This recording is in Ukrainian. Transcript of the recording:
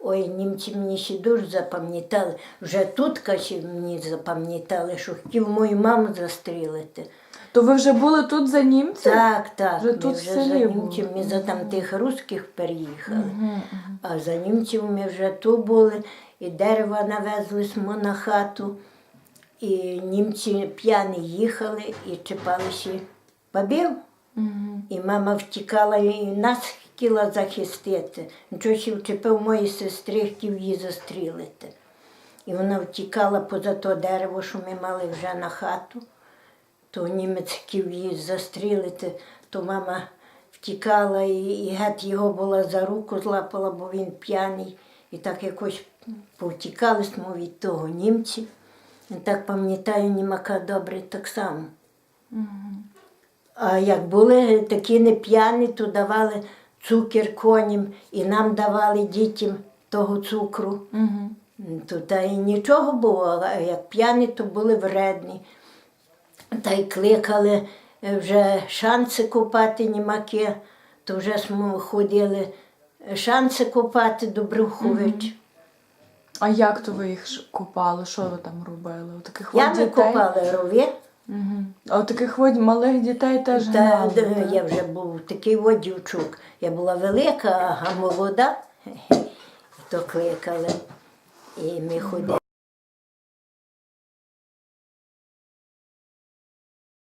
Ой, німці мені ще дуже запам'ятали. Вже тут каже, мені запам'ятали, що хотів мою маму застрілити. То ви вже були тут за німцем? Так, так. Вже ми тут вже за німців, ми за там тих русських переїхали. Мгм, А за німців ми вже тут були, і дерева навезли смо на хату. І німці п'яні їхали і чіпалися бабів. І мама втікала і нас хотіла захистити. Нічого вчепив моїй сестри, хотів її застрілити. І вона втікала поза то дерево, що ми мали вже на хату. То німець хотів її застрілити, то мама втікала і, і геть його була за руку, злапала, бо він п'яний. І так якось повтікали ми від того німці. І так пам'ятаю, німака добре так само. А як були такі не п'яні, то давали цукер коням і нам давали дітям того цукру. То та й нічого було, а як п'яні, то були вредні. Та й кликали е, вже шанси купати німаки, то вже ми ходили е, шанси купати до Брюхович. А як то ви їх купали? Що ви там робили? У таких Я от не дітей? купали рові, Мгм. А таких от малих дітей теж та, гнали, да, так? я вже був такий от дівчук. Я була велика, а молода, то кликали. І ми ходили.